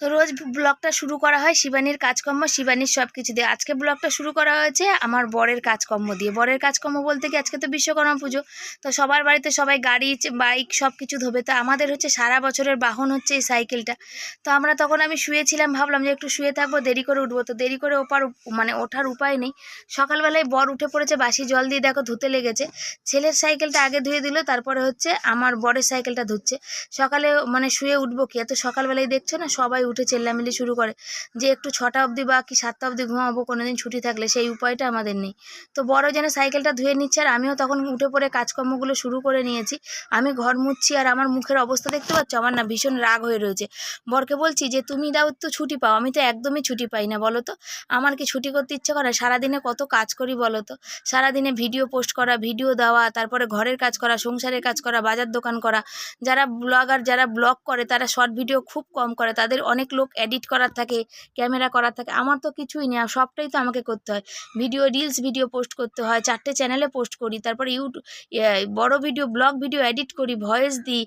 তো রোজ ব্লগটা শুরু করা হয় শিবানীর কাজকর্ম, শিবানীর সব কিছু দিয়ে। আজকে ব্লগটা শুরু করা হয়েছে আমার বরের কাজকর্ম দিয়ে। বরের কাজকর্ম বলতে কি আজকে তো বিশ্বকর্মা পুজো, তো সবার বাড়িতে সবাই গাড়ি বাইক সব কিছু ধোবে। তো আমাদের হচ্ছে সারা বছরের বাহন হচ্ছে এই সাইকেলটা। তো আমরা তখন আমি শুয়েছিলাম, ভাবলাম যে একটু শুয়ে থাকব, দেরি করে উঠবো। তো দেরি করে ওপার মানে ওঠার উপায় নেই। সকালবেলায় বর উঠে পড়েছে, বাসি জল দিয়ে দেখো ধুতে লেগেছে। ছেলের সাইকেলটা আগে ধুয়ে দিল, তারপরে হচ্ছে আমার বরের সাইকেলটা ধুচ্ছে। সকালে মানে শুয়ে উঠবো কি? এত সকালবেলায় দেখছ না? সবাই উঠে চেল্লামিলি শুরু করে। যে একটু ছটা অবধি বা কি সাতটা অবধি ঘুমাবো কোনো দিন ছুটি থাকলে সেই উপায়টা আমাদের নেই। তো বড় যেন সাইকেলটা ধুয়ে নিচ্ছে আর আমিও তখন উঠে পড়ে কাজকর্মগুলো শুরু করে নিয়েছি। আমি ঘর মুছছি আর আমার মুখের অবস্থা দেখতে পাচ্ছ? আমার না ভীষণ রাগ হয়ে রয়েছে। বরকে বলছি যে, তুমি দাও তো ছুটি পাও, আমি তো একদমই ছুটি পাই না, বলো তো? আমার কি ছুটি করতে ইচ্ছে করে? সারাদিনে কত কাজ করি বলো তো? সারাদিনে ভিডিও পোস্ট করা, ভিডিও দেওয়া, তারপরে ঘরের কাজ করা, সংসারের কাজ করা, বাজার দোকান করা। যারা ব্লগার, যারা ব্লগ করে, তারা শর্ট ভিডিও খুব কম করে। তাদের অনেক লোক এডিট করার থাকে ক্যামেরা করার থাকে আমার তো কিছুই নেই সবটাই তো আমাকে করতে হয়। ভিডিও রিলস ভিডিও পোস্ট করতে হয় চারটে চ্যানেলে পোস্ট করি তারপরে ইউটিউব বড় ভিডিও ব্লগ ভিডিও এডিট করি ভয়েস দিই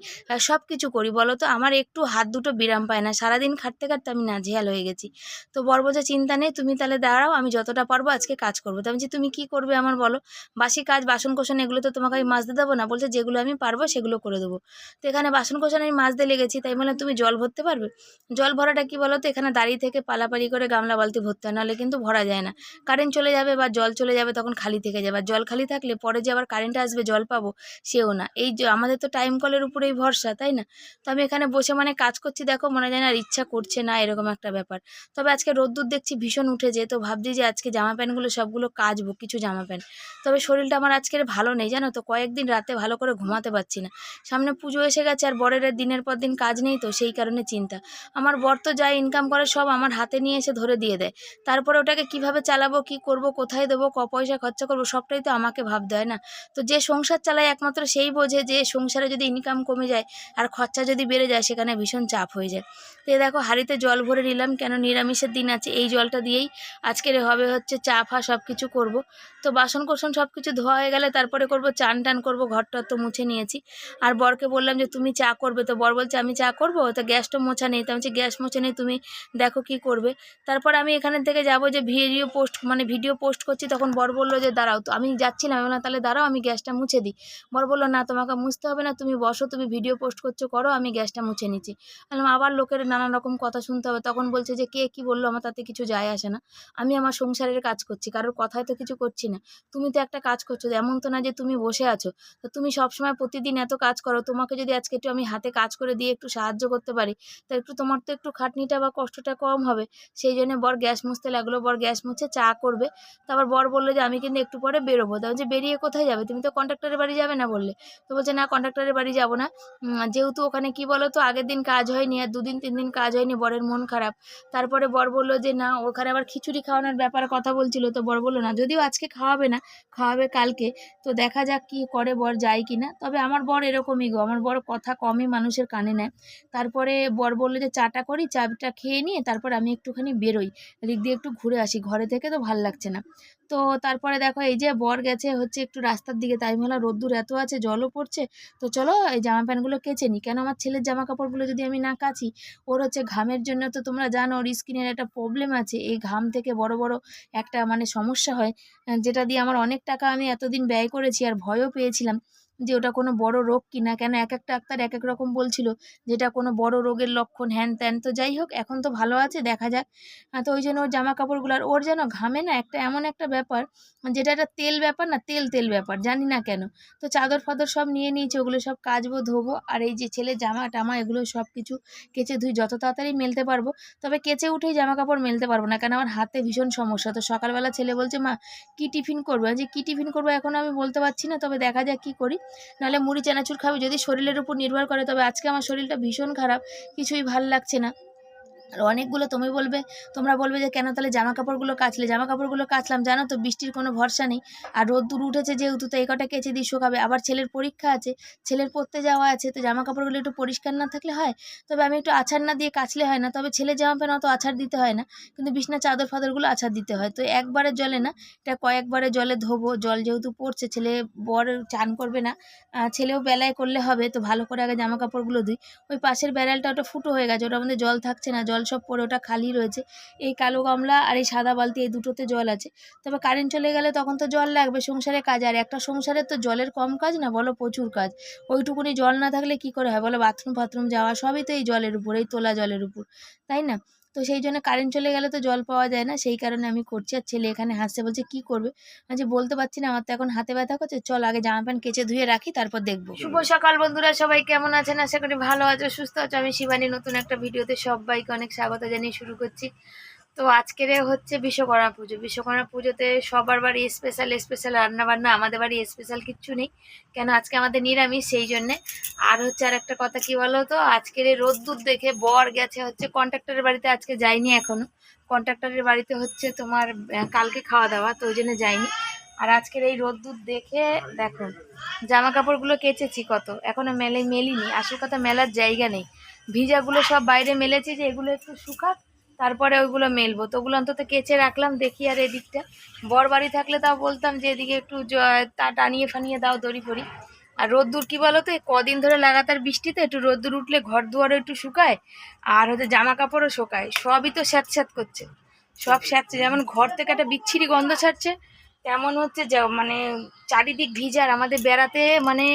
সব কিছু করি। বলো তো আমার একটু হাত দুটো বিরাম পায় না সারাদিন খাটতে খাটতে আমি নাজেহাল হয়ে গেছি। তো বর বোঝা চিন্তা নেই তুমি তাহলে দাঁড়াও আমি যতটা পারব আজকে কাজ করব। তো আমি বলছি, তুমি কি করবে আমার বলো? বাসি কাজ বাসন কোসন এগুলো তো তোমাকে আমি মাজতে দেবো না বলছে যেগুলো আমি পারব সেগুলো করে দেবো। তো এখানে বাসন কোসন আমি মাজতে লেগেছি তাই বললাম তুমি জল ভরতে পারবে? জল ভরাটা কি বলো তো এখানে দাঁড়িয়ে থেকে পালাপালি করে গামলা বালতি ভরতে হয়, নাহলে কিন্তু ভরা যায় না। কারেন্ট চলে যাবে বা জল চলে যাবে তখন খালি থেকে যাবে আর জল খালি থাকলে পরে যে আবার কারেন্ট আসবে, জল পাবো, সেও না। এই আমাদের তো টাইম কলের উপরেই ভরসা, তাই না? তো আমি এখানে বসে মানে কাজ করছি, দেখো, মনে যায় না আর ইচ্ছা করছে না, এরকম একটা ব্যাপার। তবে আজকে রোদ্দুর দেখছি ভীষণ উঠেছে, তো ভাবছি যে আজকে জামা প্যান্টগুলো সবগুলো কাচবো, কিছু জামা প্যান্ট। তবে শরীরটা আমার আজকের ভালো নেই, জানো তো? কয়েকদিন রাতে ভালো করে ঘুমাতে পারছি না। সামনে পুজো এসে গেছে, আর বরের দিনের পর দিন কাজ নেই তো, সেই কারণে চিন্তা। আমার বর তো যা ইনকাম করে সব আমার হাতে নিয়ে এসে ধরে দিয়ে দেয়। তারপরে ওটাকে কীভাবে চালাবো, কি করব, কোথায় দেবো, ক পয়সা খরচা করব, সবটাই তো আমাকে ভাবতে হয় না। তো যে সংসার চালায় একমাত্র সেই বোঝে যে সংসারে যদি ইনকাম কমে যায় আর খরচা যদি বেড়ে যায়, সেখানে ভীষণ চাপ হয়ে যায়। তো দেখো, হাঁড়িতে জল ভরে নিলাম, কেন নিরামিষের দিন আছে, এই জলটা দিয়েই আজকের হবে হচ্ছে চা, ফা সব কিছু করব। তো বাসন কোসন সব কিছু ধোয়া হয়ে গেলে তারপরে করব, চান টান করব, ঘরটা তো মুছে নিয়েছি। আর বরকে বললাম যে, তুমি চা করবে। তো বর বলছে, আমি চা করব? তো গ্যাসটা মোছা নেই। তো আমি বলছি গ্যাস মোছা নেই তুমি দেখো কি করবে। তারপর আমি এখানে থেকে যাব যে ভিডিও পোস্ট মানে ভিডিও পোস্ট করছি, তখন বর বলল যে দাঁড়াও, তো আমি যাচ্ছিলাম আমি বললাম, তাহলে দাঁড়াও, আমি গ্যাসটা মুছে দিই। বর বলল, না, তোমাকে মুছতে হবে না, তুমি বসো, তুমি ভিডিও পোস্ট করছ, করো, আমি গ্যাসটা মুছে নিচ্ছি। বললাম, আবার লোকের নানান রকম কথা শুনতে হবে। তখন বলছে যে, কে কি বলল, আমার তাতে কিছু যায় আসে না। আমি আমার সংসারের কাজ করছি, কারোর কথায় তো কিছু করছি না। তুমি তো একটা কাজ করছ এমন তো না যে তুমি বসে আছো। তো তুমি সবসময় প্রতিদিন এত কাজ করো, তোমাকে যদি আজকে একটু আমি হাতে কাজ করে দিয়ে একটু সাহায্য করতে পারি, তা একটু তোমার তো একটু খাটনিটা বা কষ্টটা কম হবে, সেই জন্য বর গ্যাস মুছতে লাগল। বর গ্যাস মুছে চা করবে। তারপর বর বলল যে, আমি কিন্তু একটু পরে বেরোবো। তা যে বেরিয়ে কোথায় যাবে? তুমি তো কন্ট্রাক্টরের বাড়ি যাবে না? বললে। তো বলছে, না কন্ট্রাক্টরের বাড়ি যাব না। যেহেতু ওখানে কি বলো তো আগের দিন কাজ হয়নি আর দুদিন, তিন দিন কাজ হয়নি, বরের মন খারাপ। তারপরে বর বলল যে, না, ওখানে আবার খিচুড়ি খাওয়ানোর ব্যাপারে কথা বলছিল। তো বর বলল, না, যদিও আজকে খাওয়াবে না, খাওয়াবে কালকে। তো দেখা যাক কি করে বর যায় কি না। তবে আমার বর এরকমই গো। আমার বর কথা কমই মানুষের কানে নেয়। তারপরে বর বলল যে, চাটা চাটা খেয়ে নিয়ে তারপর আমি একটুখানি বেরোই। এদিক দিয়ে একটু ঘুরে আসি, ঘরে থেকে তো ভালো লাগছে না। তো তারপরে দেখো এই যে বর গেছে হচ্ছে একটু রাস্তার দিকে, তাই মেলা রোদ্দুর এত আছে, জলও পড়ছে। তো চলো এই জামা প্যান্টগুলো কেচে নিই। কেন আমার ছেলের জামা কাপড়গুলো যদি আমি না কাচি, ওর হচ্ছে ঘামের জন্য তো তোমরা জানো ওর স্কিনের একটা প্রবলেম আছে। এই ঘাম থেকে বড় বড় একটা মানে সমস্যা হয়, যেটা দিয়ে আমার অনেক টাকা আমি এতদিন ব্যয় করেছি আর ভয়ও পেয়েছিলাম। যে ওটা কোনো বড় রোগ কিনা। কেন এক একটা ডাক্তার এক এক রকম বলছিল যেটা কোনো বড় রোগের লক্ষণ, হ্যান ত্যান। তো যাই হোক, এখন তো ভালো আছে, দেখা যাক। তো ওই জন্য ওর জামা কাপড়গুলো আর ওর যেন ঘামে না একটা এমন একটা ব্যাপার, যেটা একটা তেল ব্যাপার না, তেল তেল ব্যাপার, জানি না কেন। তো চাদর ফাদর সব নিয়ে নিয়েছে, ওগুলো সব কাচবো, ধোবো, আর এই যে ছেলে জামা টামা এগুলো সব কিছু কেচে ধুই, যত তাড়াতাড়ি মেলতে পারব। তবে কেচে উঠেই জামা কাপড় মেলতে পারব না, কেন আমার হাতে ভীষণ সমস্যা। তো সকালবেলা ছেলে বলছে, মা, কী টিফিন করব? যে কী টিফিন করব এখন? আমি বলতে পারছি না, তবে দেখা যাক কী করি। নাহলে মুড়ি চানাচুর খাবে। যদি শরীরের উপর নির্ভর করে, তবে আজকে আমার শরীরটা ভীষণ খারাপ, কিছুই ভালো লাগছে না। আর অনেকগুলো তুমি বলবে, তোমরা বলবে যে, কেন তাহলে জামা কাপড়গুলো কাচলে? জামা কাপড়গুলো কাচলাম, জানো তো, বৃষ্টির কোনো ভরসা নেই। আর রোদ্দুর উঠেছে যেহেতু, তো এই কটা কেচে দিয়ে শুকাবে। আবার ছেলের পরীক্ষা আছে, ছেলের পড়তে যাওয়া আছে, তো জামা কাপড়গুলো একটু পরিষ্কার না থাকলে হয়? তবে আমি একটু আছাড় না দিয়ে কাচলে হয় না, তবে ছেলের জামা প্যান্ট অত আছাড় দিতে হয় না, কিন্তু বিছনা চাদর ফাদরগুলো আছাড় দিতে হয়। তো একবারে জলে না, এটা কয়েকবারে জলে ধোবো, জল যেহেতু পড়ছে, ছেলে বর চান করবে না ছেলেও বেলায় করলে হবে, তো ভালো করে আগে জামা কাপড়গুলো ধুই। ওই পাশের বেড়ালটা ওটা ফুটো হয়ে গেছে, ওটার মধ্যে জল থাকছে না, জল সব পরে, ওটা খালি রয়েছে। এই কালো গামলা আর এই সাদা বালতি, এই দুটোতে জল আছে। তবে কারেন্ট চলে গেলে তখন তো জল লাগবে, সংসারে কাজ। আর একটা সংসারে তো জলের কম কাজ না, বলো প্রচুর কাজ। ওইটুকুনি জল না থাকলে কি করে হয়? বলো বাথরুম ফাথরুম যাওয়া সবই তো এই জলের উপর, এই তোলা জলের উপর, তাই না? তো সেই জন্য কারেন্ট চলে গেলে তো জল পাওয়া যায় না। সেই কারণে আমি করছি আর ছেলে এখানে হাসছে, বলছে, কি করবে? যে বলতে পারছি না, আমার তো এখন হাতে ব্যথা করছে, চল আগে জামা প্যান্ট কেচে ধুয়ে রাখি, তারপর দেখব। শুভ সকাল বন্ধুরা, সবাই কেমন আছেন? আশা করি ভালো আছো, সুস্থ আছো। আমি শিবানী, নতুন একটা ভিডিওতে সবাইকে অনেক স্বাগত জানিয়ে শুরু করছি। তো আজকের হচ্ছে বিশ্বকর্মা পুজো। বিশ্বকর্মা পুজোতে সবার বাড়ি স্পেশাল স্পেশাল রান্না বান্না আমাদের বাড়ি স্পেশাল কিচ্ছু নেই। কেন? আজকে আমাদের নিরামিষ, সেই জন্যে। আর হচ্ছে আর একটা কথা, কি বলো তো আজকের রোদ্দুর দেখে বর গেছে হচ্ছে কন্ট্রাক্টরের বাড়িতে, আজকে যাইনি এখনও। কন্ট্রাক্টরের বাড়িতে হচ্ছে তোমার কালকে খাওয়া দাওয়া, তো ওই জন্য যাইনি আর আজকের এই রোদ্দুর দেখে, দেখো জামা কাপড়গুলো কেচেছি কত, এখনও মেলে, মেলিনি। আসল কথা, মেলার জায়গা নেই। ভিজাগুলো সব বাইরে মেলেছি যে, এগুলো একটু শুকাক তারপরে ওইগুলো মেলবো। তো ওগুলো অন্তত কেচে রাখলাম, দেখি আর এদিকটা। বর বাড়ি থাকলে তাও বলতাম যে এদিকে একটু তা টানিয়ে ফানিয়ে দাও দড়ি ফড়ি। আর রোদ্দুর কি বলো তো কদিন ধরে লাগাতার বৃষ্টিতে একটু রোদ্দুর উঠলে ঘর দুয়ারও একটু শুকায়, আর হচ্ছে জামা কাপড়ও শুকায়। সবই তো স্যাঁত স্যাঁত করছে। সব স্যাঁতছে যেমন ঘর থেকে একটা বিচ্ছিরি গন্ধ ছাড়ছে, তেমন হচ্ছে যে মানে চারিদিক ভিজার। আমাদের বেড়াতে মানে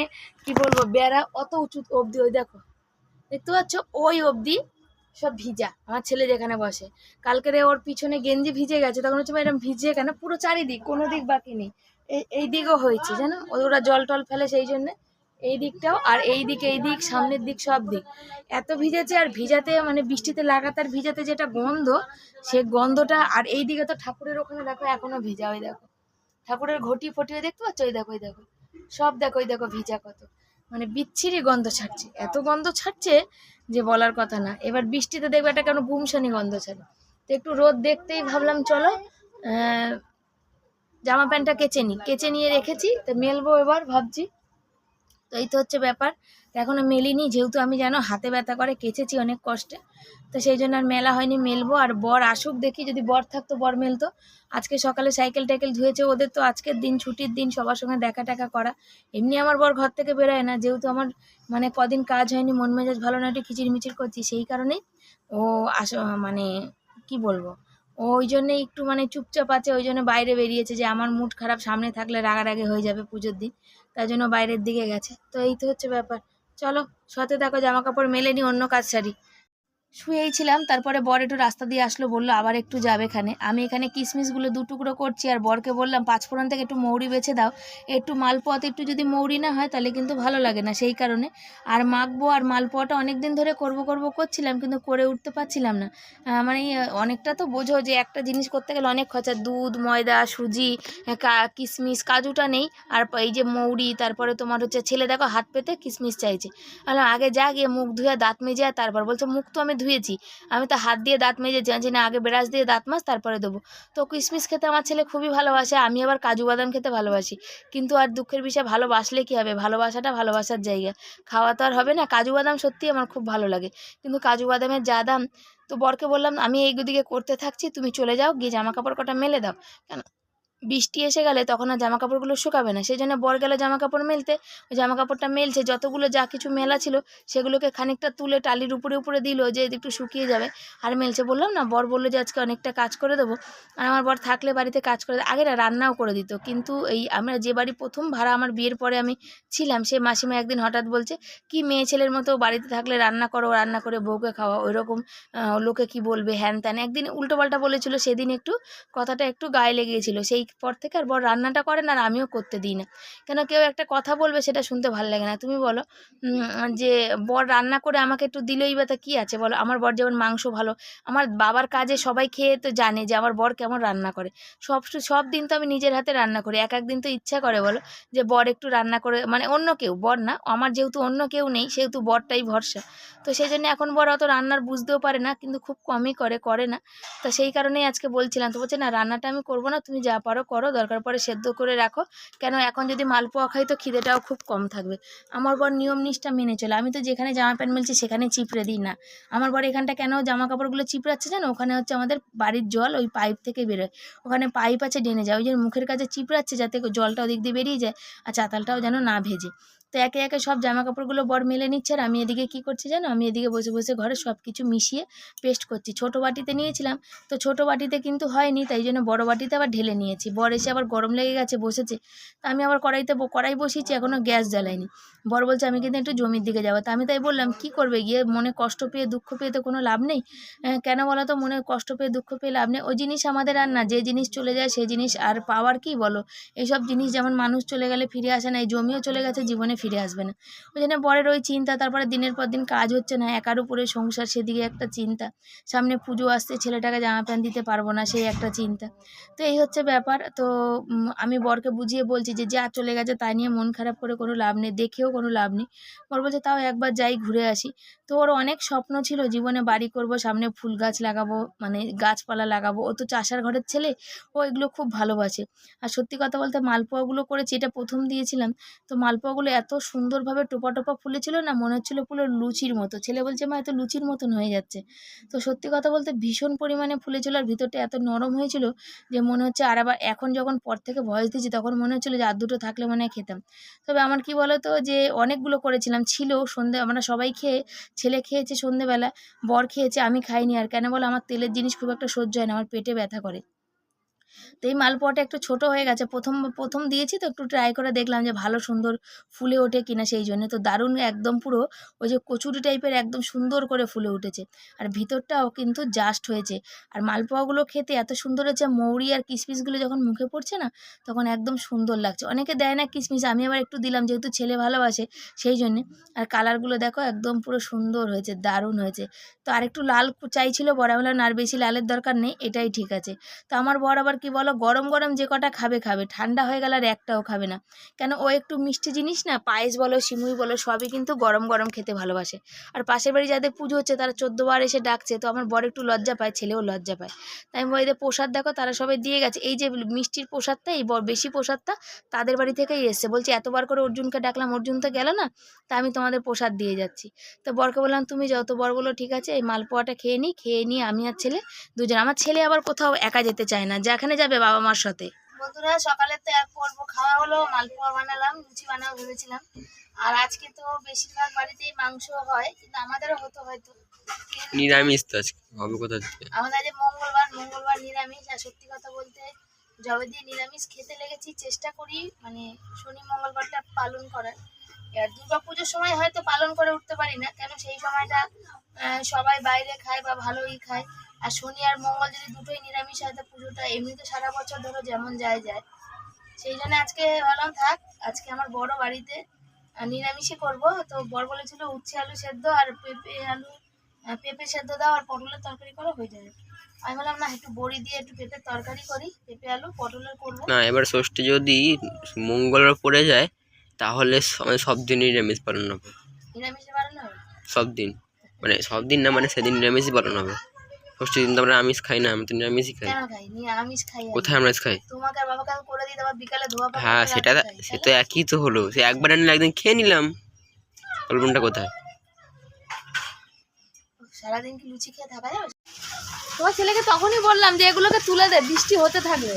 কি বলব, বেড়া অত উঁচু অবধি, ওই দেখো। দেখতে পাচ্ছ? ওই অবধি সব ভিজা, আমার ছেলে যেখানে বসে। কালকের ওর পিছনে গেঞ্জি ভিজে গেছে, তখন হচ্ছে এরকম ভিজে কেন? পুরো চারিদিক, কোনো দিক বাকি নেই। এই দিকও হয়েছে, জানো? ওরা জল টল ফেলে সেই জন্যে। এই দিকটাও, আর এই দিক এই দিক, সামনের দিক, সব দিক। এত ভিজেছে আর ভিজাতে মানে বৃষ্টিতে লাগাতার ভিজাতে যেটা গন্ধ, সে গন্ধটা, আর এই দিকে তো ঠাকুরের ওখানে দেখো, এখনও ভিজা, ওই দেখো। ঠাকুরের ঘটি ফটিয়ে দেখতে পাচ্ছ? ওই দেখো ওই দেখো। সব দেখো, ওই দেখো, ভিজা কত। মানে বিচ্ছিরি গন্ধ ছাড়ছে। এত গন্ধ ছাড়ছে যে বলার কথা না। এবার বৃষ্টিতে দেখবে একটা কেন গুমশানি গন্ধ ছিল তো একটু রোদ দেখতেই ভাবলাম, চলো জামা প্যান্টটা কেচে নিই কেচে নিয়ে রেখেছি, তো মেলবো এবার, ভাবছি। তো এই তো হচ্ছে ব্যাপার। তো এখনও মেলিনি, যেহেতু আমি জানো হাতে ব্যথা করে, কেচেছি অনেক কষ্টে। তো সেই জন্য আর মেলা হয়নি, মেলবো। আর বর আসুক দেখি, যদি বর থাকতো, বর মেলতো। আজকে সকালে সাইকেল টাইকেল ধুয়েছে ওদের তো, আজকের দিন, ছুটির দিন, সবার সঙ্গে দেখা টাকা করা। এমনি আমার বর ঘর থেকে বেরোয় না, যেহেতু আমার মানে কদিন কাজ হয়নি, মন মেজাজ ভালো না, একটু খিচির মিচির করছি, সেই কারণেই ও আস মানে কি বলব? ওই জন্যে একটু মানে চুপচাপ আছে, ওই জন্য বাইরে বেরিয়েছে যে, আমার মুড খারাপ, সামনে থাকলে রাগারাগি হয়ে যাবে পুজোর দিন। তাই জন্য বাইরের দিকে গেছে। তো এই তো হচ্ছে ব্যাপার। চলো, সাথে দেখো জামা কাপড় মেলে নি, অন্য কাজ সারি। শুয়েই ছিলাম, তারপরে বর একটু রাস্তা দিয়ে আসলো, বলল, আবার একটু যাবে এখানে। আমি এখানে কিশমিশগুলো দু টুকরো করছি, আর বরকে বললাম পাঁচফোড়ন থেকে একটু মৌরি বেছে দাও। একটু মালপোয়াতে একটু যদি মৌরি না হয়, তাহলে কিন্তু ভালো লাগে না সেই কারণে। আর মাখবো আর মালপোয়াটা অনেক দিন ধরে করব করব করছিলাম, কিন্তু করে উঠতে পারছিলাম না। মানে অনেকটা তো বোঝো যে একটা জিনিস করতে গেলে অনেক খরচা। দুধ, ময়দা, সুজি কিশমিশ কাজুটা নেই। আর এই যে মৌরি, তারপরে তোমার হচ্ছে, ছেলে দেখো হাত পেতে কিশমিশ চাইছে। আগে যা গিয়ে মুখ ধুয়ে দাঁত মেজে তারপর বলছে, মুখ তো আমি ধুয়েছি। আমি তো হাত দিয়ে দাঁত মেজে জানছি না, আগে ব্রাশ দিয়ে দাঁত মাছ তারপরে দেবো। তো কিশমিশ খেতে আমার ছেলে খুবই ভালোবাসে, আমি আবার কাজু বাদাম খেতে ভালোবাসি। কিন্তু আর দুঃখের বিষয়, ভালোবাসলে কি হবে? ভালোবাসাটা ভালোবাসার জায়গা। খাওয়া তো আর হবে না, কাজু বাদাম সত্যি আমার খুব ভালো লাগে। কিন্তু কাজু বাদামের যা দাম, তো বরকে বললাম, আমি এই দিকে করতে থাকছি, তুমি চলে যাও, গিয়ে জামা কাপড় কটা মেলে দাও। কেন? বৃষ্টি এসে গেলে তখন আর জামা কাপড়গুলো শুকাবে না। সেই জন্য বর গেলে জামা কাপড় মেলতে। ওই জামা কাপড়টা মেলছে, যতগুলো যা কিছু মেলা ছিল সেগুলোকে খানিকটা তুলে টালির উপরে উপরে দিল যে একটু শুকিয়ে যাবে। আর মেলছে, বললাম, না, বর বলল যে আজকে অনেকটা কাজ করে দেবো। আর আমার বর থাকলে বাড়িতে কাজ করে আগে না রান্নাও করে দিত। কিন্তু এই আমরা যে বাড়ি প্রথম ভাড়া আমার বিয়ের পরে আমি ছিলাম, সে মাসিমা একদিন হঠাৎ বলছে, কি মেয়ে ছেলের মতো বাড়িতে থাকলে রান্না করো, রান্না করে বউকে খাওয়া ওই রকম লোকে কি বলবে, হ্যান ত্যান। একদিন উল্টোপাল্টা বলেছিল, সেদিন একটু কথাটা একটু গায়ে লেগেছিল। সেই পর থেকে আর বর রান্নাটা করে না আর আমিও করতে দিই না। কেন কেউ একটা কথা বলবে সেটা শুনতে ভালো লাগে না। তুমি বলো যে বর রান্না করে আমাকে একটু দিলেই বা তা কী আছে? বলো, আমার বর যেমন মাংস ভালো, আমার বাবার কাজে সবাই খেয়ে তো জানে যে আমার বর কেমন রান্না করে। সব সব দিন তো আমি নিজের হাতে রান্না করি। এক একদিন তো ইচ্ছা করে বলো, যে বর একটু রান্না করে মানে অন্য কেউ, বর না, আমার যেহেতু অন্য কেউ নেই, সেহেতু বরটাই ভরসা। তো সেই জন্য এখন বর অত রান্নার বুঝতেও পারে না, কিন্তু খুব কমই করে করে না। তো সেই কারণেই আজকে বলছিলাম, তো বলছে, না, রান্নাটা আমি করব না, তুমি যা পারো করো, দরকার পরে সেদ্ধ করে রাখো। কেন এখন যদি মালপোয়া খাই তো খিদেটাও খুব কম থাকবে। আমার বর নিয়ম নিষ্ঠা মেনে চলে। আমি তো যেখানে জামা প্যান্ট মিলছি সেখানে চিপড়ে দিই না। আমার বর এখানটা কেন জামা কাপড়গুলো চিপড়াচ্ছে জানো? ওখানে হচ্ছে আমাদের বাড়ির জল ওই পাইপ থেকে বেরোয়। ওখানে পাইপ আছে ডেনে যায়। ওই যে মুখের কাছে চিপড়াচ্ছে যাতে জলটা ওদিক দিয়ে বেরিয়ে যায় আর চাতালটাও যেন না ভেজে। তো একে একে সব জামা কাপড়গুলো বর মেলে নিচ্ছে আর আমি এদিকে কি করছি জানো? আমি এদিকে বসে বসে ঘরে সব কিছু মিশিয়ে পেস্ট করছি। ছোট বাটিতে নিয়েছিলাম, তো ছোট বাটিতে কিন্তু হয়নি, তাই জন্য বড় বাটিতে আবার ঢেলে নিয়েছি। বর এসে আবার গরম লেগে গেছে, বসেছে। তা আমি আবার কড়াইতে কড়াই বসিয়েছি এখনও গ্যাস জ্বালাইনি। বর বলছে, আমি কিন্তু একটু জমির দিকে যাব। তা আমি তাই বললাম, কি করবে গিয়ে? মনে কষ্ট পেয়ে, দুঃখ পেয়ে তো কোনো লাভ নেই? কেন বলো তো? মনে কষ্ট পেয়ে, দুঃখ পেয়ে লাভ নেই। ওই জিনিস আমাদের আর না, যে জিনিস চলে যায় সেই জিনিস আর পাওয়ার কি বলো? এইসব জিনিস যেমন মানুষ চলে গেলে ফিরে আসে না, এই জমিও চলে গেছে, জীবনে ফিরে আসবে না। ওই জন্য বরের ওই চিন্তা, তারপরে দিনের পর দিন কাজ হচ্ছে না, একার উপরে সংসার সেদিকে একটা চিন্তা। সামনে পুজো আসছে, ছেলেটাকে জামা প্যান্ট দিতে পারব না, সেই একটা চিন্তা। তো এই হচ্ছে ব্যাপার। তো আমি বরকে বুঝিয়ে বলছি যে, যা চলে গেছে তাই নিয়ে মন খারাপ করে কোনো লাভ নেই, দেখেও কোনো লাভ নেই। বর বলছে, তাও একবার যাই ঘুরে আসি। তো ওর অনেক স্বপ্ন ছিল, জীবনে বাড়ি করব, সামনে ফুল গাছ লাগাবো মানে গাছপালা লাগাবো। ও তো চাষার ঘরের ছেলে, ও এগুলো খুব ভালোবাসে। আর সত্যি কথা বলতে মালপোয়াগুলো করেছি, এটা প্রথম দিয়েছিলাম। তো মালপোয়াগুলো এত সুন্দরভাবে টোপা টোপা ফুলেছিল না? মনে হচ্ছিল পুরো লুচির মতো। ছেলে বলছে, মা, এত লুচির মতন হয়ে যাচ্ছে। তো সত্যি কথা বলতে ভীষণ পরিমাণে ফুলেছিল আর ভিতরটা এত নরম হয়েছিল যে মনে হচ্ছে আর আবার এখন যখন পর থেকে ভয়েস দিচ্ছি তখন মনে হচ্ছিল যে আর দুটো থাকলে মনে হয় খেতাম। তবে আমার কি বলো তো যে অনেকগুলো করেছিলাম, ছিল সন্ধে, আমরা সবাই খেয়ে, ছেলে খেয়েছে সন্ধেবেলা, বর খেয়েছে, আমি খাইনি আর। কেন বলো? আমার তেলের জিনিস খুব একটা সহ্য হয় না, আমার পেটে ব্যথা করে। তো এই মালপোয়াটা একটু ছোট হয়ে গেছে। প্রথম প্রথম দিয়েছি তো একটু ট্রাই করে দেখলাম যে ভালো সুন্দর ফুলে ওঠে কিনা সেই জন্য। তো দারুণ একদম পুরো ওই যে কচুরি টাইপের একদম সুন্দর করে ফুলে উঠেছে। আর ভিতরটাও কিন্তু জাস্ট হয়েছে। আর মালপোয়াগুলো খেতে এত সুন্দর হয়েছে, মৌরি আর কিশমিশগুলো যখন মুখে পড়ছে না, তখন একদম সুন্দর লাগছে। অনেকে দেয় না কিশমিশ আমি আবার একটু দিলাম যেহেতু ছেলে ভালোবাসে সেই জন্যে। আর কালারগুলো দেখো একদম পুরো সুন্দর হয়েছে, দারুণ হয়েছে। তো আরেকটু লাল চাইছিল বড় বললাম আর বেশি লালের দরকার নেই, এটাই ঠিক আছে। তো আমার বর আবার কি বলো? গরম গরম যে কটা খাবে খাবে। ঠান্ডা হয়ে গেলে আর একটাও খাবে না। কেন? ও একটু মিষ্টি জিনিস না? পায়েস বলো, সিমুই বলো, সবই কিন্তু গরম গরম খেতে ভালোবাসে। আর পাশের বাড়ি যাদের পুজো হচ্ছে, তারা বার এসে ডাকছে। তো আমার বর একটু লজ্জা পায়, ছেলেও লজ্জা পায়। তাই আমি বলি প্রসাদ দেখো, তারা সবাই দিয়ে গেছে। এই যে মিষ্টির প্রসাদটা, এই বড় বেশি প্রসাদটা তাদের বাড়ি থেকেই এসছে। বলছে, এতবার করে অর্জুনকে ডাকলাম, অর্জুন তো গেল না? তা আমি তোমাদের প্রসাদ দিয়ে যাচ্ছি। তো বরকে বললাম, তুমি যাও। তো বর বলল, ঠিক আছে, এই মালপোয়াটা খেয়ে নিই খেয়ে নিয়ে আমি আর ছেলে দুজন। আমার ছেলে আবার কোথাও একা যেতে চায় না। যেখানে যাবে বাবা মার সাথে? বন্ধুরা সকালে তো এক পর্ব খাওয়া হলো মালপোয়া বানালাম লুচি বানাবো ভেবেছিলাম। আর আজকে তো বেশিরভাগ বাড়িতেই মাংস হয় কিন্তু আমাদেরও হতো হয়তো। নিরামিষ তো আজকে হবে কোথা থেকে? আমাদের যে মঙ্গলবার মঙ্গলবার নিরামিষ আর সত্যি কথা বলতে জবে দিয়ে নিরামিষ খেতে লেগেছি চেষ্টা করি মানে শনি মঙ্গলবারটা পালন করার। এবার দুর্গা পুজোর সময় হয়তো পালন করে উঠতে পারি না কেন সেই সময়টা আহ, সবাই বাইরে খায় বা ভালোই খায়। আর শনি আর মঙ্গল যদি দুটোই নিরামিষ হয় তো পুজোটা এমনিতে সারা বছর ধরো যেমন যায় যায়। সেই জন্য আজকে ভাবলাম থাক। আজকে আমার বড় বাড়িতে নিরামিষই করব। তো বর বলেছিল উচ্ছে আলু সেদ্ধ আর পেঁপে আলু পেঁপে সেদ্ধ দাও আর পটলের তরকারি করো হয়ে যাবে। আমি বললাম না একটু বড়ি দিয়ে একটু পেঁপের তরকারি করি পেঁপে আলু পটলের করব। না এবার ষষ্ঠী যদি মঙ্গলবার পড়ে যায় তাহলে আমাদের সব দিন নিরামিষ পালন হবে। নিরামিষ বানানো হবে? সব দিন। মানে সব দিন না মানে সেদিন নিরামিষই পালন হবে। ষষ্ঠী দিন আমরা আমিষ খাই না আমি তো নিরামিষই খাই। কোথায় আমরা খাই? হ্যাঁ সেটা সে তো একই তো হলো সে একবার আনলে একদিন খেয়ে নিলাম। অল্পনটা কোথায়? সারাদিন কি লুচি খেয়ে থাকা যাবে তোমার ছেলেকে তখনই বললাম যে এগুলোকে তুলে দে বৃষ্টি হতে থাকবে।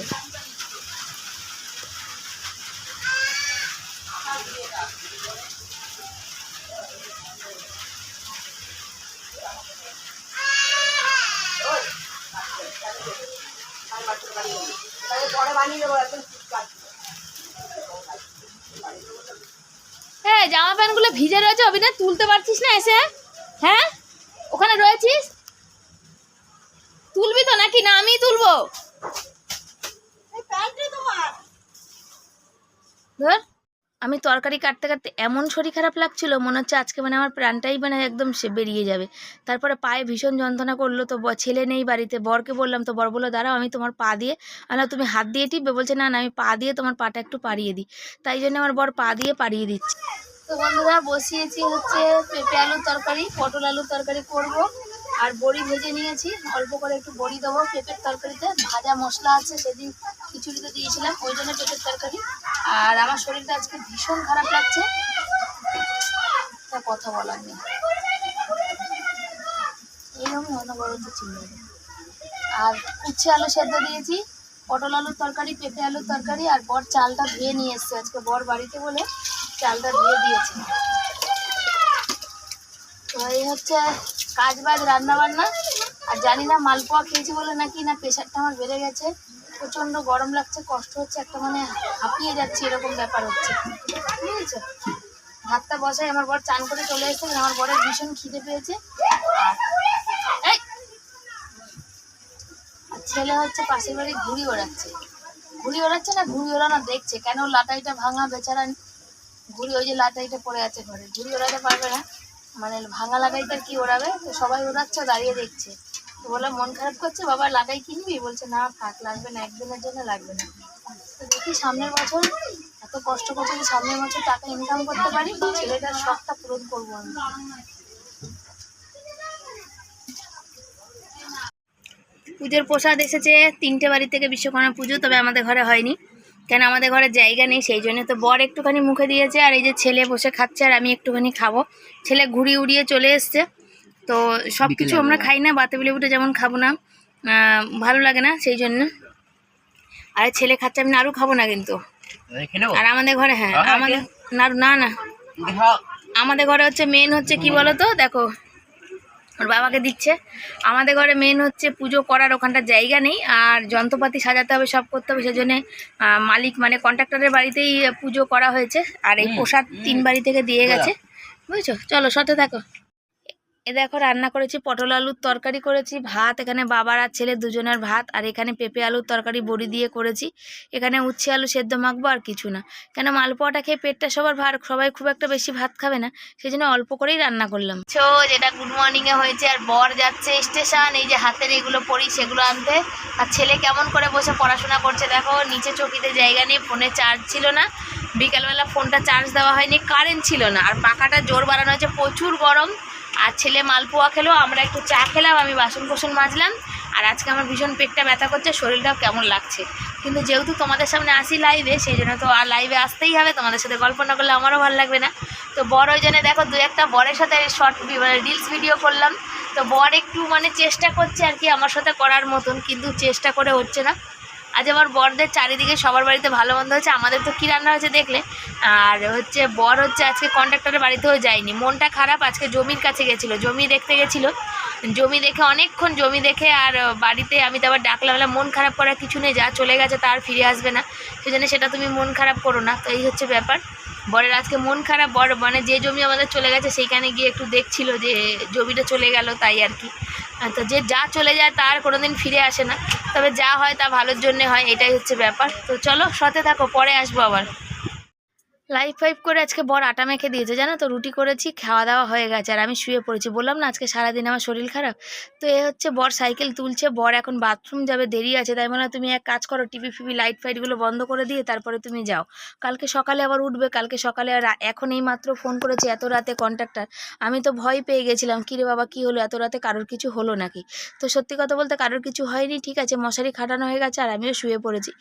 প্যান্টগুলো ভিজে রয়েছে অভিনয় তুলতে পারছিস না এসে? হ্যাঁ? ওখানে রয়েছিস? তুলবি তো নাকি? না আমি তুলবো। ধর আমি তরকারি কাটতে কাটতে এমন শরীর খারাপ লাগছিল মনে হচ্ছে আজকে মানে আমার প্রাণটাই মানে একদম সে বেরিয়ে যাবে। তারপরে পায়ে ভীষণ যন্ত্রণা করল তো ব- ছেলে নেই বাড়িতে বরকে বললাম তো বর বলল দাঁড়াও আমি তোমার পা দিয়ে আলা তুমি হাত দিয়ে টিপবে? বলছে না না আমি পা দিয়ে তোমার পাটা একটু পাড়িয়ে দিই। তাই জন্য আমার বর পা দিয়ে পাড়িয়ে দিচ্ছে। তো বন্ধুরা, বসিয়েছি হচ্ছে পেঁপে আলুর তরকারি, পটল আলুর তরকারি করব, আর বড়ি ভেজে নিয়েছি। অল্প করে একটু বড়ি দেবো পেঁপের তরকারিতে। ভাজা মশলা আছে, সেদিন খিচুড়িতে দিয়েছিলাম, ওই জন্য পেঁপের তরকারি। আর আমার শরীরটা আজকে ভীষণ খারাপ লাগছে। তা কথা বলার নেই। এইরকম চিন্তা নেই। আর উচ্ছে আলু সেদ্ধ দিয়েছি, পটল আলুর তরকারি, পেঁপে আলুর তরকারি, আর বর চালটা ধুয়ে নিয়ে এসছে আজকে বর বাড়িতে বলে। চালটা ধুয়ে দিয়েছে। তো এই হচ্ছে কাজ বাজ রান্না বান্না আর জানি না মালপোয়া খেয়েছি বলে নাকি না প্রেশারটা আমার বেড়ে গেছে। প্রচণ্ড গরম লাগছে, কষ্ট হচ্ছে, একটা মানে হাঁপিয়ে যাচ্ছে, এরকম ব্যাপার হচ্ছে। বুঝেছ ভাতটা বসাই, আমার বর চান করে চলে এসেছে আমার বরের ভীষণ খিদে পেয়েছে। ছেলে হচ্ছে পাশের বাড়ি ঘুড়ি ওড়াচ্ছে। ঘুড়ি ওড়াচ্ছে না, ঘুড়ি ওড়ানো দেখছে, কেন লাটাইটা ভাঙা বেচারা ঘুড়ি ওই যে লাটাইটা পড়ে আছে ঘরে। ঘুড়ি ওড়াতে পারবে না। মানে ভাঙা লাটাইটা কি ওড়াবে? তো সবাই ওড়াচ্ছে, দাঁড়িয়ে দেখছে। তো বললাম মন খারাপ করছে? বাবা লাটাই কিনবি? বলছে, না, থাক, লাগবে না, একদিনের জন্য লাগবে না। তো দেখি সামনের বছর, এত কষ্ট করছে যে সামনের বছর টাকা ইনকাম করতে পারি ছেলেটার শখটা পূরণ করব আমি। পুজোর প্রসাদ এসেছে, তিনটে বাড়ি থেকে বিশ্বকর্মা পুজো, তবে আমাদের ঘরে হয়নি। কেন আমাদের ঘরে জায়গা নেই সেই জন্য তো বর একটুখানি মুখে দিয়েছে আর এই যে ছেলে বসে খাচ্ছে আর আমি একটুখানি খাব। ছেলে ঘুরিয়ে উড়িয়ে চলে এসছে। তো সব কিছু আমরা খাই না বাতাবিলে উঠে যেমন খাব না ভালো লাগে না সেই জন্য। আর ছেলে খাচ্ছে আমি নাড়ু খাব না কিন্তু। আর আমাদের ঘরে হ্যাঁ আমাদের নাড়ু না না। আমাদের ঘরে হচ্ছে মেন হচ্ছে কি বলো তো দেখো ওর বাবাকে দিচ্ছে। আমাদের ঘরে মেন হচ্ছে পুজো করার ওখানটা জায়গা নেই আর যন্ত্রপাতি সাজাতে হবে সব করতে হবে সেজন্য মালিক মানে কন্ট্রাক্টরের বাড়িতেই পুজো করা হয়েছে আর এই প্রসাদ তিন বাড়ি থেকে দিয়ে গেছে। বুঝছ? চলো সাথে থাকো। এ দেখো রান্না করেছি, পটল আলুর তরকারি করেছি, ভাত, এখানে বাবার আর ছেলে দুজনের ভাত, আর এখানে পেঁপে আলুর তরকারি, বড়ি দিয়ে করেছি। এখানে উচ্ছে আলু সেদ্ধ মাখবো আর কিছু না। কেন মালপোয়াটা খেয়ে পেটটা সবার ভার, সবাই খুব একটা বেশি ভাত খাবে না সেই জন্য অল্প করেই রান্না করলাম। ছো, যেটা গুড মর্নিং এ হয়েছে, আর বর যাচ্ছে স্টেশন এই যে হাতের এগুলো পড়ি সেগুলো আনতে। আর ছেলে কেমন করে বসে পড়াশোনা করছে, দেখো, নিচে চকিতে জায়গা নেই, ফোনে চার্জ ছিল না। বিকালবেলা ফোনটা চার্জ দেওয়া হয়নি কারেন্ট ছিল না। আর পাখাটা জোর বাড়ানো হয়েছে, প্রচুর গরম। আর ছেলে মালপোয়া খেলো, আমরা একটু চা খেলাম, আমি বাসন কোসন মাজলাম, আর আজকে আমার ভীষণ পেটটা ব্যথা করছে, শরীরটাও কেমন লাগছে। কিন্তু যেহেতু তোমাদের সামনে আসি লাইভে সেই জন্য তো আর লাইভে আসতেই হবে, তোমাদের সাথে গল্প না করলে আমারও ভালো লাগবে না। তো বড় ওই জন্য দেখো, দু একটা বরের সাথে শর্ট মানে রিলস ভিডিও করলাম। তো বর একটু মানে চেষ্টা করছে আর কি, আমার সাথে করার মতন, কিন্তু চেষ্টা করে হচ্ছে না। আজ আমার বরদের চারিদিকে সবার বাড়িতে ভালো মন্দ হচ্ছে, আমাদের তো কী রান্না হয়েছে দেখলে? আর হচ্ছে বর হচ্ছে আজকে কন্ট্রাক্টরের বাড়িতেও যায়নি। মনটা খারাপ, আজকে জমির কাছে গেছিল, জমি দেখতে গেছিল। জমি দেখে অনেকক্ষণ জমি দেখে আর বাড়িতে আমি তো আবার ডাকলাম মন খারাপ করার কিছু নেই, যা চলে গেছে তার ফিরে আসবে না। সেই জন্য সেটা তুমি মন খারাপ করো না, তো এই হচ্ছে ব্যাপার। বরের আজকে মন খারাপ, বর মানে যে জমি আমাদের চলে গেছে, সেইখানে গিয়ে একটু দেখছিল যে জমিটা চলে গেল তাই আর কি। তো যে যা চলে যায় তার কোনো দিন ফিরে আসে না। তবে যা হয় তা ভালোর জন্যে হয়, এটাই হচ্ছে ব্যাপার। তো চলো সতে থাকো, পরে আসব আবার। লাইফ ফাইভ করে আজকে বর আটা মেখে দিয়েছে, জানো তো? রুটি করেছি, খাওয়া দাওয়া হয়ে গেছে, আর আমি শুয়ে পড়েছি। বললাম না, আজকে সারাদিন আমার শরীর খারাপ? তো এ হচ্ছে বর সাইকেল তুলছে, বর এখন বাথরুম যাবে, দেরি আছে, তাই মনে তুমি এক কাজ করো টিভি ফিভি লাইট ফাইটগুলো বন্ধ করে দিয়ে তারপরে তুমি যাও। কালকে সকালে আবার উঠবে, কালকে সকালে আর এখন এই মাত্র ফোন করেছে, এত রাতে কন্ট্রাক্টর আমি তো ভয় পেয়ে গেছিলাম, কী রে বাবা, কী হলো? এত রাতে কারোর কিছু হলো নাকি? তো সত্যি কথা বলতে কারোর কিছু হয়নি, ঠিক আছে, মশারি খাটানো হয়ে গেছে, আর আমিও শুয়ে পড়েছি।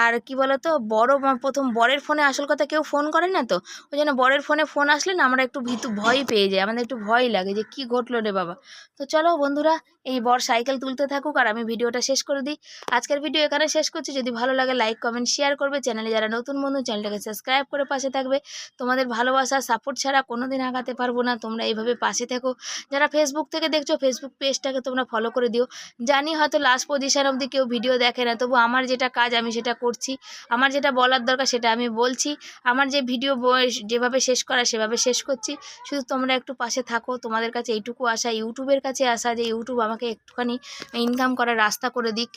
আর কি বলতো? বড় প্রথম বরের ফোনে আসল কথা কেউ ফোন করে না তো? ওই জন্য বরের ফোনে ফোন আসলে না আমরা একটু ভীতু ভয় পেয়ে যাই। আমাদের একটু ভয় লাগে যে কি ঘটলো রে বাবা। তো চলো বন্ধুরা, এই বর সাইকেল তুলতে থাকুক আর আমি ভিডিওটা শেষ করে দিই। আজকের ভিডিও এখানে শেষ করছি। যদি ভালো লাগে লাইক, কমেন্ট, শেয়ার করবে। চ্যানেলে যারা নতুন বন্ধু, চ্যানেলটাকে সাবস্ক্রাইব করে পাশে থাকবে। তোমাদের ভালোবাসা, সাপোর্ট ছাড়া কোনো দিন আগাতে পারব না। তোমরা এইভাবে পাশে থেকো। যারা ফেসবুক থেকে দেখছ ফেসবুক পেজটাকে তোমরা ফলো করে দিও। জানি হয়তো লাস্ট পজিশন অবধি কেউ ভিডিও দেখে না। তবু আমার যেটা কাজ আমি সেটা করছি। আমার যেটা বলার দরকার সেটা আমি বলছি। আমার যে ভিডিও যেভাবে শেষ করা, সেভাবে শেষ করছি। শুধু তোমরা একটু পাশে থাকো, তোমাদের কাছে এইটুকু আসা ইউটিউবের কাছে আসা যে, ইউটিউব আমাকে একটুখানি ইনকাম করার রাস্তা করে দিক।